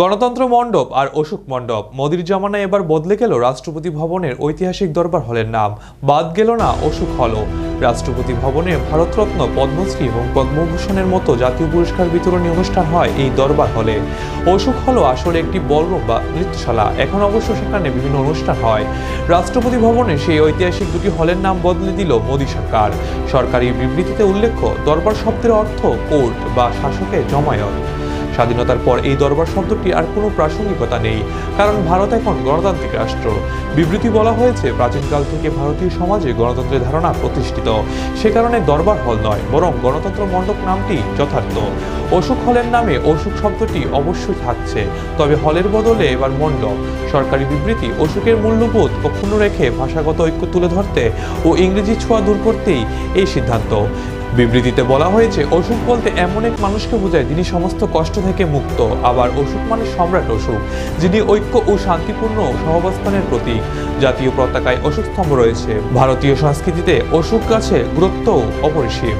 গণতন্ত্র মণ্ডপ আর অশোক মণ্ডপ। মোদির জামানায় এবার বদলে গেল রাষ্ট্রপতি ভবনের ঐতিহাসিক দরবার হলের নাম। বাদ গেল না অশোক হলও। রাষ্ট্রপতি ভবনে ভারতরত্ন পদ্মশ্রী এবং পদ্মভূষণের মতো জাতীয় পুরস্কার বিতরণী অনুষ্ঠান হয় এই দরবার হলে। অশোক হলও আসলে একটি বলরুম বা নৃত্যশালা। এখন অবশ্য সেখানে বিভিন্ন অনুষ্ঠান হয়। রাষ্ট্রপতি ভবনে সেই ঐতিহাসিক দুটি হলের নাম বদলে দিল মোদী সরকার। সরকারি বিবৃতিতে উল্লেখ্য, দরবার শব্দের অর্থ কোর্ট বা শাসকের জমায়েত। স্বাধীনতার পর এই দরবার শব্দটি আর কোনো প্রাসঙ্গিকতা নেই, কারণ ভারত এখন গণতান্ত্রিক রাষ্ট্র। বিবৃতি বলা হয়েছে, প্রাচীনকাল থেকে ভারতীয় সমাজে গণতন্ত্রের ধারণা প্রতিষ্ঠিত। সে কারণে দরবার হল নয়, বরং গণতন্ত্র মণ্ডপ নামটি যথার্থ। অশোক হলের নামে অশোক শব্দটি অবশ্যই থাকছে, তবে হলের বদলে এবার মণ্ডপ। সরকারি বিবৃতি, অশোকের মূল্যবোধ অক্ষুণ্ণ রেখে ভাষাগত ঐক্য তুলে ধরতে ও ইংরেজি ছোঁয়া দূর করতেই এই সিদ্ধান্ত। বিবৃতিতে বলা হয়েছে, অসুখ বলতে এমন এক মানুষকে বোঝায় যিনি সমস্ত কষ্ট থেকে মুক্ত, আবার অসুখ মানে সম্রাট অসুখ, যিনি ঐক্য ও শান্তিপূর্ণ সহাবস্থানের প্রতীক, জাতীয় পতাকায় অসুখ স্তম্ভ রয়েছে। ভারতীয় সংস্কৃতিতে অসুখ গাছে গুরুত্ব অপরিসীম।